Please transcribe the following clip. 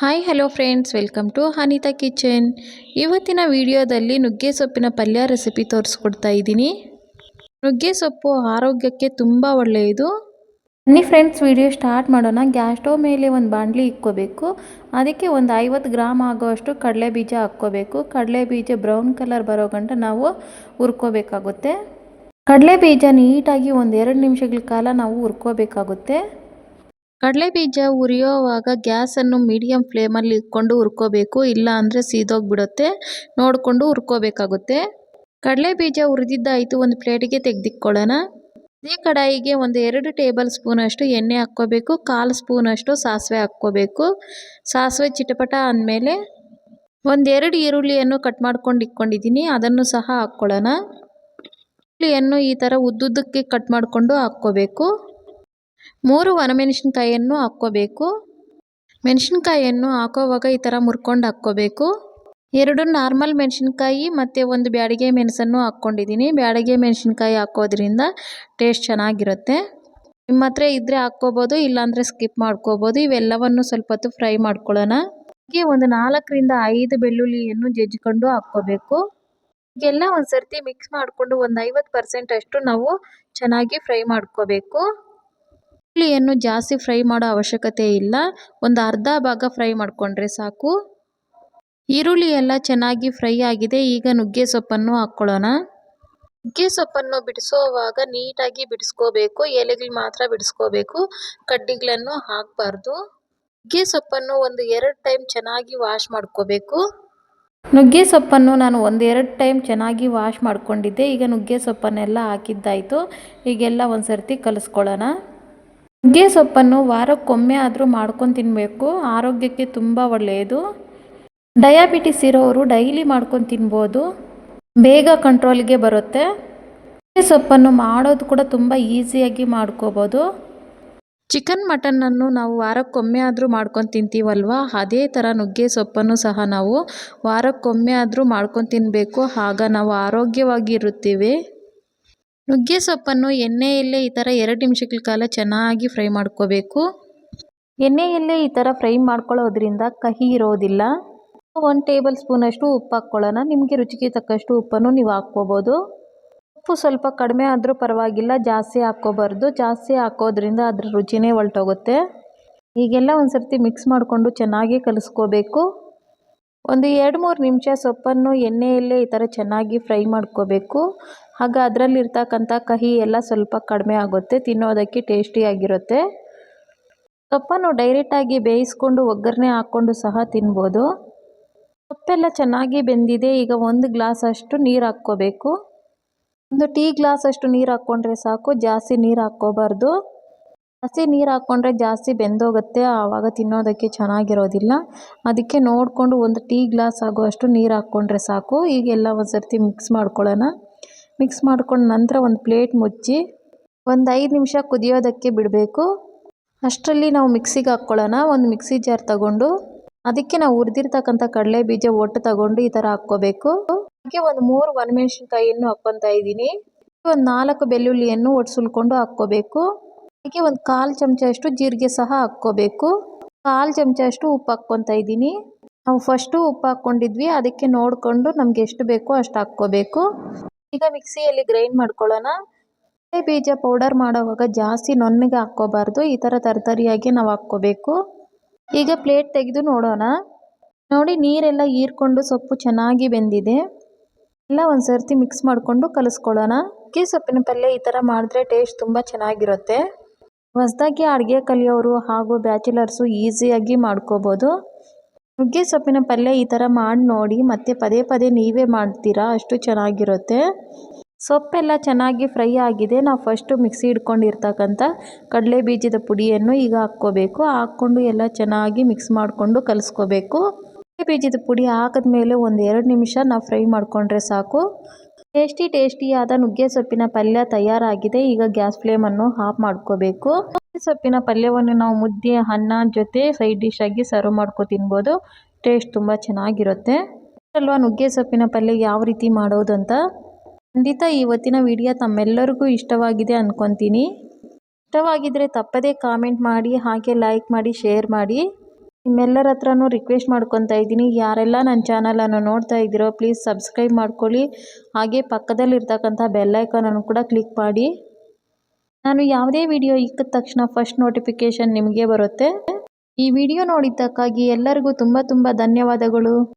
Hi hello friends welcome to Anita kitchen ಇವತ್ತಿನ ವಿಡಿಯೋದಲ್ಲಿ ನುಗ್ಗೆ ಸೊಪ್ಪಿನ ಪಲ್ಯ ರೆಸಿಪಿ ತೋರಿಸ್ಕೊಡ್ತಾ ಇದ್ದೀನಿ. ನುಗ್ಗೆ ಸೊಪ್ಪು ಆರೋಗ್ಯಕ್ಕೆ ತುಂಬ ಒಳ್ಳೆಯದು. ಬನ್ನಿ ಫ್ರೆಂಡ್ಸ್ ವಿಡಿಯೋ ಸ್ಟಾರ್ಟ್ ಮಾಡೋಣ. ಗ್ಯಾಸ್ ಸ್ಟವ್ ಮೇಲೆ ಒಂದು ಬಾಣಲಿ ಇಕ್ಕೋಬೇಕು. ಅದಕ್ಕೆ ಒಂದು ಐವತ್ತು ಗ್ರಾಮ್ ಆಗೋಷ್ಟು ಕಡಲೆ ಬೀಜ ಹಾಕ್ಕೋಬೇಕು. ಕಡಲೆ ಬೀಜ ಬ್ರೌನ್ ಕಲರ್ ಬರೋ ಗಂಟ ನಾವು ಹುರ್ಕೋಬೇಕಾಗುತ್ತೆ. ಕಡಲೆ ಬೀಜ ನೀಟಾಗಿ ಒಂದು ಎರಡು ನಿಮಿಷಗಳ ಕಾಲ ನಾವು ಹುರ್ಕೋಬೇಕಾಗುತ್ತೆ. ಕಡಲೆ ಬೀಜ ಹುರಿಯೋವಾಗ ಗ್ಯಾಸನ್ನು ಮೀಡಿಯಮ್ ಫ್ಲೇಮಲ್ಲಿ ಇಟ್ಕೊಂಡು ಹುರ್ಕೋಬೇಕು, ಇಲ್ಲ ಅಂದರೆ ಸೀದೋಗ್ಬಿಡುತ್ತೆ. ನೋಡಿಕೊಂಡು ಹುರ್ಕೋಬೇಕಾಗುತ್ತೆ. ಕಡಲೆ ಬೀಜ ಹುರಿದಿದ್ದಾಯಿತು ಒಂದು ಪ್ಲೇಟಿಗೆ ತೆಗೆದಿಕ್ಕೊಳ್ಳೋಣ ಅದೇ ಕಡಾಯಿಗೆ ಒಂದು ಎರಡು ಟೇಬಲ್ ಸ್ಪೂನಷ್ಟು ಎಣ್ಣೆ ಹಾಕ್ಕೋಬೇಕು, ಕಾಲು ಸ್ಪೂನಷ್ಟು ಸಾಸಿವೆ ಹಾಕ್ಕೋಬೇಕು. ಸಾಸಿವೆ ಚಿಟಪಟ ಅಂದಮೇಲೆ ಒಂದೆರಡು ಈರುಳ್ಳಿಯನ್ನು ಕಟ್ ಮಾಡ್ಕೊಂಡು ಇಟ್ಕೊಂಡಿದ್ದೀನಿ, ಅದನ್ನು ಸಹ ಹಾಕ್ಕೊಳ್ಳೋಣ. ಈರುಳ್ಳಿಯನ್ನು ಈ ಥರ ಉದ್ದುದ್ದಕ್ಕೆ ಕಟ್ ಮಾಡಿಕೊಂಡು ಹಾಕ್ಕೋಬೇಕು. ಮೂರು ಒಣಮೆಣಸಿನ್ಕಾಯಿಯನ್ನು ಹಾಕ್ಕೋಬೇಕು. ಮೆಣಸಿನ್ಕಾಯಿಯನ್ನು ಹಾಕೋವಾಗ ಈ ಥರ ಮುರ್ಕೊಂಡು ಹಾಕ್ಕೋಬೇಕು. ಎರಡು ನಾರ್ಮಲ್ ಮೆಣಸಿನ್ಕಾಯಿ ಮತ್ತು ಒಂದು ಬ್ಯಾಡಿಗೆ ಮೆಣಸನ್ನು ಹಾಕ್ಕೊಂಡಿದ್ದೀನಿ. ಬ್ಯಾಡಿಗೆ ಮೆಣಸಿನ್ಕಾಯಿ ಹಾಕೋದ್ರಿಂದ ಟೇಸ್ಟ್ ಚೆನ್ನಾಗಿರುತ್ತೆ. ನಿಮ್ಮ ಹತ್ರ ಇದ್ದರೆ ಹಾಕ್ಕೋಬೋದು, ಇಲ್ಲಾಂದರೆ ಸ್ಕಿಪ್ ಮಾಡ್ಕೋಬೋದು. ಇವೆಲ್ಲವನ್ನು ಸ್ವಲ್ಪ ಹೊತ್ತು ಫ್ರೈ ಮಾಡ್ಕೊಳ್ಳೋಣ. ಹೀಗೆ ಒಂದು ನಾಲ್ಕರಿಂದ ಐದು ಬೆಳ್ಳುಳ್ಳಿಯನ್ನು ಜಜ್ಜಿಕೊಂಡು ಹಾಕ್ಕೋಬೇಕು. ಹೀಗೆಲ್ಲ ಒಂದು ಸರ್ತಿ ಮಿಕ್ಸ್ ಮಾಡಿಕೊಂಡು ಒಂದು ಐವತ್ತು ಪರ್ಸೆಂಟ್ ಅಷ್ಟು ನಾವು ಚೆನ್ನಾಗಿ ಫ್ರೈ ಮಾಡ್ಕೋಬೇಕು. ಈರುಳ್ಳಿಯನ್ನು ಜಾಸ್ತಿ ಫ್ರೈ ಮಾಡೋ ಅವಶ್ಯಕತೆ ಇಲ್ಲ. ಒಂದು ಅರ್ಧ ಭಾಗ ಫ್ರೈ ಮಾಡಿಕೊಂಡ್ರೆ ಸಾಕು. ಈರುಳ್ಳಿ ಎಲ್ಲ ಚೆನ್ನಾಗಿ ಫ್ರೈ ಆಗಿದೆ. ಈಗ ನುಗ್ಗೆ ಸೊಪ್ಪನ್ನು ಹಾಕ್ಕೊಳ್ಳೋಣ. ನುಗ್ಗೆ ಸೊಪ್ಪನ್ನು ಬಿಡಿಸೋವಾಗ ನೀಟಾಗಿ ಬಿಡಿಸ್ಕೋಬೇಕು. ಎಲೆಗಳು ಮಾತ್ರ ಬಿಡಿಸ್ಕೋಬೇಕು. ಕಡ್ಡಿಗಳನ್ನು ಹಾಕಬಾರ್ದು. ನುಗ್ಗೆ ಸೊಪ್ಪನ್ನು ಒಂದು ಎರಡು ಟೈಮ್ ಚೆನ್ನಾಗಿ ವಾಶ್ ಮಾಡ್ಕೋಬೇಕು. ನುಗ್ಗೆ ಸೊಪ್ಪನ್ನು ನಾನು ಒಂದೆರಡು ಟೈಮ್ ಚೆನ್ನಾಗಿ ವಾಶ್ ಮಾಡ್ಕೊಂಡಿದ್ದೆ. ಈಗ ನುಗ್ಗೆ ಸೊಪ್ಪನ್ನೆಲ್ಲ ಹಾಕಿದ್ದಾಯಿತು. ಈಗೆಲ್ಲ ಒಂದು ಸರ್ತಿ ಕಲಿಸ್ಕೊಳ್ಳೋಣ. ನುಗ್ಗೆ ಸೊಪ್ಪನ್ನು ವಾರಕ್ಕೊಮ್ಮೆ ಆದರೂ ಮಾಡ್ಕೊಂಡು ತಿನ್ನಬೇಕು ಆರೋಗ್ಯಕ್ಕೆ ತುಂಬ ಒಳ್ಳೆಯದು ಡಯಾಬಿಟಿಸ್ ಇರೋರು ಡೈಲಿ ಮಾಡ್ಕೊಂಡು ತಿನ್ಬೋದು. ಬೇಗ ಕಂಟ್ರೋಲ್ಗೆ ಬರುತ್ತೆ. ನುಗ್ಗೆ ಸೊಪ್ಪನ್ನು ಮಾಡೋದು ಕೂಡ ತುಂಬ ಈಸಿಯಾಗಿ ಮಾಡ್ಕೋಬೋದು. ಚಿಕನ್ ಮಟನನ್ನು ನಾವು ವಾರಕ್ಕೊಮ್ಮೆ ಆದರೂ ಮಾಡ್ಕೊಂಡು ತಿಂತೀವಲ್ವ? ಅದೇ ಥರ ನುಗ್ಗೆ ಸೊಪ್ಪನ್ನು ಸಹ ನಾವು ವಾರಕ್ಕೊಮ್ಮೆ ಆದರೂ ಮಾಡ್ಕೊಂಡು ತಿನ್ನಬೇಕು ಆಗ ನಾವು ಆರೋಗ್ಯವಾಗಿ ಇರುತ್ತೀವಿ ನುಗ್ಗೆ ಸೊಪ್ಪನ್ನು ಎಣ್ಣೆಯಲ್ಲೇ ಈ ಥರ ಎರಡು ನಿಮಿಷಗಳ ಕಾಲ ಚೆನ್ನಾಗಿ ಫ್ರೈ ಮಾಡ್ಕೋಬೇಕು. ಎಣ್ಣೆಯಲ್ಲೇ ಈ ಥರ ಫ್ರೈ ಮಾಡ್ಕೊಳ್ಳೋದ್ರಿಂದ ಕಹಿ ಇರೋದಿಲ್ಲ. ಒಂದು ಟೇಬಲ್ ಸ್ಪೂನಷ್ಟು ಉಪ್ಪು ಹಾಕ್ಕೊಳ್ಳೋಣ. ನಿಮಗೆ ರುಚಿಗೆ ತಕ್ಕಷ್ಟು ಉಪ್ಪನ್ನು ನೀವು ಹಾಕ್ಕೋಬೋದು. ಉಪ್ಪು ಸ್ವಲ್ಪ ಕಡಿಮೆ ಆದರೂ ಪರವಾಗಿಲ್ಲ, ಜಾಸ್ತಿ ಹಾಕ್ಕೋಬಾರ್ದು. ಜಾಸ್ತಿ ಹಾಕೋದ್ರಿಂದ ಅದ್ರ ರುಚಿನೇ ಹೊಲ್ಟೋಗುತ್ತೆ. ಈಗೆಲ್ಲ ಒಂದು ಸರ್ತಿ ಮಿಕ್ಸ್ ಮಾಡಿಕೊಂಡು ಚೆನ್ನಾಗಿ ಕಲಿಸ್ಕೋಬೇಕು. ಒಂದು ಎರಡು ಮೂರು ನಿಮಿಷ ಸೊಪ್ಪನ್ನು ಎಣ್ಣೆಯಲ್ಲೇ ಈ ಥರ ಚೆನ್ನಾಗಿ ಫ್ರೈ ಮಾಡ್ಕೋಬೇಕು. ಆಗ ಅದರಲ್ಲಿರ್ತಕ್ಕಂಥ ಕಹಿ ಎಲ್ಲ ಸ್ವಲ್ಪ ಕಡಿಮೆ ಆಗುತ್ತೆ, ತಿನ್ನೋದಕ್ಕೆ ಟೇಸ್ಟಿಯಾಗಿರುತ್ತೆ ಸೊಪ್ಪನ್ನು ಡೈರೆಕ್ಟಾಗಿ ಬೇಯಿಸ್ಕೊಂಡು ಒಗ್ಗರಣೆ ಹಾಕ್ಕೊಂಡು ಸಹ ತಿನ್ಬೋದು. ಸೊಪ್ಪೆಲ್ಲ ಚೆನ್ನಾಗಿ ಬೆಂದಿದೆ, ಈಗ ಒಂದು ಗ್ಲಾಸ್ ಅಷ್ಟು ನೀರು ಹಾಕ್ಕೋಬೇಕು. ಒಂದು ಟೀ ಗ್ಲಾಸ್ ಅಷ್ಟು ನೀರು ಹಾಕ್ಕೊಂಡ್ರೆ ಸಾಕು, ಜಾಸ್ತಿ ನೀರು ಹಾಕ್ಕೋಬಾರ್ದು. ಜಾಸ್ತಿ ನೀರು ಹಾಕ್ಕೊಂಡ್ರೆ ಜಾಸ್ತಿ ಬೆಂದೋಗುತ್ತೆ, ಆವಾಗ ತಿನ್ನೋದಕ್ಕೆ ಚೆನ್ನಾಗಿರೋದಿಲ್ಲ. ಅದಕ್ಕೆ ನೋಡಿಕೊಂಡು ಒಂದು ಟೀ ಗ್ಲಾಸ್ ಆಗುವಷ್ಟು ನೀರು ಹಾಕ್ಕೊಂಡ್ರೆ ಸಾಕು. ಈಗೆಲ್ಲ ಒಂದು ಸರ್ತಿ ಮಿಕ್ಸ್ ಮಾಡ್ಕೊಳ್ಳೋಣ. ಮಿಕ್ಸ್ ಮಾಡ್ಕೊಂಡು ನಂತರ ಒಂದು ಪ್ಲೇಟ್ ಮುಚ್ಚಿ ಒಂದು ಐದು ನಿಮಿಷ ಕುದಿಯೋದಕ್ಕೆ ಬಿಡಬೇಕು. ಅಷ್ಟರಲ್ಲಿ ನಾವು ಮಿಕ್ಸಿಗೆ ಹಾಕ್ಕೊಳ್ಳೋಣ. ಒಂದು ಮಿಕ್ಸಿ ಜಾರ್ ತಗೊಂಡು ಅದಕ್ಕೆ ನಾವು ಹುರಿದಿರ್ತಕ್ಕಂಥ ಕಡಲೆ ಬೀಜ ಒಟ್ಟು ತಗೊಂಡು ಈ ಥರ ಹಾಕ್ಕೋಬೇಕು. ಹಾಗೆ ಒಂದು ಮೂರು ಒಣಮೆಣಸಿನ್ಕಾಯಿಯನ್ನು ಹಾಕ್ಕೊತಾ ಇದ್ದೀನಿ. ಒಂದು ನಾಲ್ಕು ಬೆಳ್ಳುಳ್ಳಿಯನ್ನು ಒಡ್ಸುಲ್ಕೊಂಡು ಹಾಕ್ಕೋಬೇಕು. ಹಾಗೆ ಒಂದು ಕಾಲು ಚಮಚ ಅಷ್ಟು ಜೀರಿಗೆ ಸಹ ಹಾಕ್ಕೋಬೇಕು. ಕಾಲು ಚಮಚ ಅಷ್ಟು ಉಪ್ಪು ಹಾಕ್ಕೊತಾ ಇದ್ದೀನಿ. ನಾವು ಫಸ್ಟು ಉಪ್ಪು ಹಾಕ್ಕೊಂಡಿದ್ವಿ. ಅದಕ್ಕೆ ನೋಡಿಕೊಂಡು ನಮ್ಗೆ ಎಷ್ಟು ಬೇಕೋ ಅಷ್ಟು ಹಾಕ್ಕೋಬೇಕು. ಈಗ ಮಿಕ್ಸಿಯಲ್ಲಿ ಗ್ರೈಂಡ್ ಮಾಡ್ಕೊಳ್ಳೋಣ. ಕಡಲೆ ಬೀಜ ಪೌಡರ್ ಮಾಡೋವಾಗ ಜಾಸ್ತಿ ನೊನ್ನೆಗೆ ಹಾಕ್ಕೋಬಾರ್ದು. ಈ ಥರ ತರತರಿಯಾಗಿ ನಾವು ಹಾಕ್ಕೋಬೇಕು. ಈಗ ಪ್ಲೇಟ್ ತೆಗೆದು ನೋಡೋಣ. ನೋಡಿ, ನೀರೆಲ್ಲ ಹೀರ್ಕೊಂಡು ಸೊಪ್ಪು ಚೆನ್ನಾಗಿ ಬೆಂದಿದೆ. ಎಲ್ಲ ಒಂದು ಸರ್ತಿ ಮಿಕ್ಸ್ ಮಾಡಿಕೊಂಡು ಕಲಿಸ್ಕೊಳ್ಳೋಣ. ಅಕ್ಕಿ ಸೊಪ್ಪಿನ ಪಲ್ಯ ಈ ಥರ ಮಾಡಿದ್ರೆ ಟೇಸ್ಟ್ ತುಂಬ ಚೆನ್ನಾಗಿರುತ್ತೆ. ಹೊಸದಾಗಿ ಅಡುಗೆ ಕಲಿಯೋರು ಹಾಗೂ ಬ್ಯಾಚುಲರ್ಸು ಈಸಿಯಾಗಿ ಮಾಡ್ಕೋಬೋದು. ನುಗ್ಗೆ ಸೊಪ್ಪಿನ ಪಲ್ಯ ಈ ಥರ ಮಾಡಿ ನೋಡಿ, ಮತ್ತೆ ಪದೇ ಪದೇ ನೀವೇ ಮಾಡ್ತೀರಾ? ಅಷ್ಟು ಚೆನ್ನಾಗಿರುತ್ತೆ. ಸೊಪ್ಪೆಲ್ಲ ಚೆನ್ನಾಗಿ ಫ್ರೈ ಆಗಿದೆ. ನಾವು ಫಸ್ಟು ಮಿಕ್ಸಿ ಹಿಡ್ಕೊಂಡಿರ್ತಕ್ಕಂಥ ಕಡಲೆ ಬೀಜದ ಪುಡಿಯನ್ನು ಈಗ ಹಾಕ್ಕೋಬೇಕು. ಹಾಕ್ಕೊಂಡು ಎಲ್ಲ ಚೆನ್ನಾಗಿ ಮಿಕ್ಸ್ ಮಾಡಿಕೊಂಡು ಕಲಿಸ್ಕೋಬೇಕು. ಕಡಲೆ ಬೀಜದ ಪುಡಿ ಹಾಕಿದ್ಮೇಲೆ ಒಂದು ಎರಡು ನಿಮಿಷ ನಾವು ಫ್ರೈ ಮಾಡಿಕೊಂಡ್ರೆ ಸಾಕು. ಟೇಸ್ಟಿ ಟೇಸ್ಟಿಯಾದ ನುಗ್ಗೆ ಸೊಪ್ಪಿನ ಪಲ್ಯ ತಯಾರಾಗಿದೆ. ಈಗ ಗ್ಯಾಸ್ ಫ್ಲೇಮನ್ನು ಆಫ್ ಮಾಡ್ಕೋಬೇಕು. ನುಗ್ಗೆ ಸೊಪ್ಪಿನ ಪಲ್ಯವನ್ನು ನಾವು ಮುದ್ದೆ, ಅನ್ನ ಜೊತೆ ಸೈಡ್ ಡಿಶ್ ಆಗಿ ಸರ್ವ್ ಮಾಡ್ಕೊ ತಿನ್ಬೋದು. ಟೇಸ್ಟ್ ತುಂಬ ಚೆನ್ನಾಗಿರುತ್ತೆ. ಅಲ್ವಾ ನುಗ್ಗೆ ಸೊಪ್ಪಿನ ಪಲ್ಯ ಯಾವ ರೀತಿ ಮಾಡೋದು ಅಂತ ಖಂಡಿತ ಇವತ್ತಿನ ವಿಡಿಯೋ ತಮ್ಮೆಲ್ಲರಿಗೂ ಇಷ್ಟವಾಗಿದೆ ಅಂದ್ಕೊತೀನಿ ಇಷ್ಟವಾಗಿದ್ದರೆ ತಪ್ಪದೇ ಕಾಮೆಂಟ್ ಮಾಡಿ, ಹಾಗೆ ಲೈಕ್ ಮಾಡಿ ಶೇರ್ ಮಾಡಿ. ನಿಮ್ಮೆಲ್ಲರ ಹತ್ರನೂ ರಿಕ್ವೆಸ್ಟ್ ಮಾಡ್ಕೊತಾ ಇದ್ದೀನಿ. ಯಾರೆಲ್ಲ ನನ್ನ ಚಾನಲನ್ನು ನೋಡ್ತಾ ಇದ್ದೀರೋ ಪ್ಲೀಸ್ ಸಬ್ಸ್ಕ್ರೈಬ್ ಮಾಡ್ಕೊಳ್ಳಿ. ಹಾಗೆ ಪಕ್ಕದಲ್ಲಿರ್ತಕ್ಕಂಥ ಬೆಲ್ಲೈಕನನ್ನು ಕೂಡ ಕ್ಲಿಕ್ ಮಾಡಿ. ನಾನು ಯಾವುದೇ ವಿಡಿಯೋ ಇಕ್ಕಿದ ತಕ್ಷಣ ಫಸ್ಟ್ ನೋಟಿಫಿಕೇಷನ್ ನಿಮಗೆ ಬರುತ್ತೆ. ಈ ವಿಡಿಯೋ ನೋಡಿದ್ದಕ್ಕಾಗಿ ಎಲ್ಲರಿಗೂ ತುಂಬ ತುಂಬ ಧನ್ಯವಾದಗಳು.